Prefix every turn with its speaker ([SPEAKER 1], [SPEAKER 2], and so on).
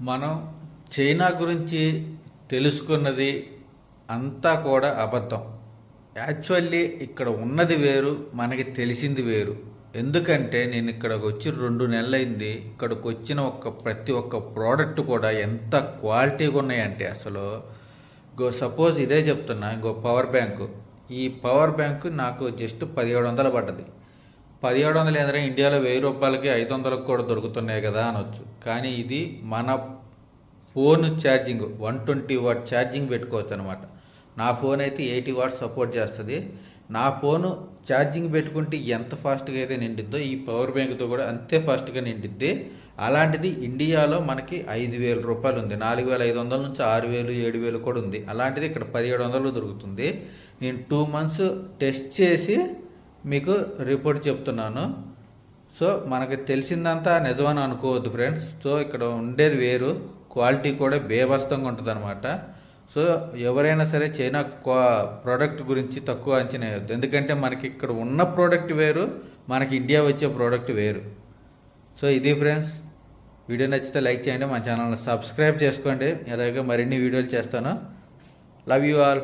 [SPEAKER 1] మనం చైనా గురించి తెలుసుకున్నది అంతా కూడా అబద్ధం. యాక్చువల్లీ ఇక్కడ ఉన్నది వేరు మనకి తెలిసింది వేరు. ఎందుకంటే నేను ఇక్కడికి వచ్చి రెండు నెలలైంది ఇక్కడికి వచ్చిన ఒక ప్రతి ఒక్క ప్రోడక్ట్ కూడా ఎంత క్వాలిటీగా ఉన్నాయంటే అసలు గో సపోజ్ ఇదే చెప్తున్నా ఇంకో పవర్ బ్యాంకు. ఈ పవర్ బ్యాంకు నాకు జస్ట్ పదిహేడు వందలు పడ్డది. పదిహేడు వందలు ఏంటంటే ఇండియాలో వెయ్యి రూపాయలకి ఐదు వందలకు కూడా దొరుకుతున్నాయి కదా అనొచ్చు. కానీ ఇది మన phone charging one twenty watt charging పెట్టుకోవచ్చు అనమాట నా ఫోన్ అయితే ఎయిటీ వాట్ సపోర్ట్ చేస్తుంది. నా ఫోను ఛార్జింగ్ పెట్టుకుంటే ఎంత ఫాస్ట్గా అయితే నిండిద్దో ఈ పవర్ బ్యాంక్తో కూడా అంతే ఫాస్ట్గా నిండిద్ది. అలాంటిది ఇండియాలో మనకి ఐదు వేల రూపాయలు ఉంది. నాలుగు వేల ఐదు వందల నుంచి ఆరు వేలు ఏడు వేలు కూడా ఉంది. అలాంటిది ఇక్కడ పదిహేడు వందలు దొరుకుతుంది. నేను టూ మంత్స్ టెస్ట్ చేసి మీకు రిపోర్ట్ చెప్తున్నాను. సో మనకి తెలిసిందంతా నిజమని అనుకోవద్దు ఫ్రెండ్స్ సో ఇక్కడ ఉండేది వేరు. క్వాలిటీ కూడా బేబస్తంగా ఉంటుంది అనమాట సో ఎవరైనా సరే చైనా ప్రోడక్ట్ గురించి తక్కువ అంచనా వేయద్దు. ఎందుకంటే మనకి ఇక్కడ ఉన్న ప్రోడక్ట్ వేరు మనకి ఇండియా వచ్చే ప్రోడక్ట్ వేరు. సో ఇది ఫ్రెండ్స్ వీడియో నచ్చితే లైక్ చేయండి మా ఛానల్ని సబ్స్క్రైబ్ చేసుకోండి. ఇలాగే మరిన్ని వీడియోలు చేస్తాను. Love you all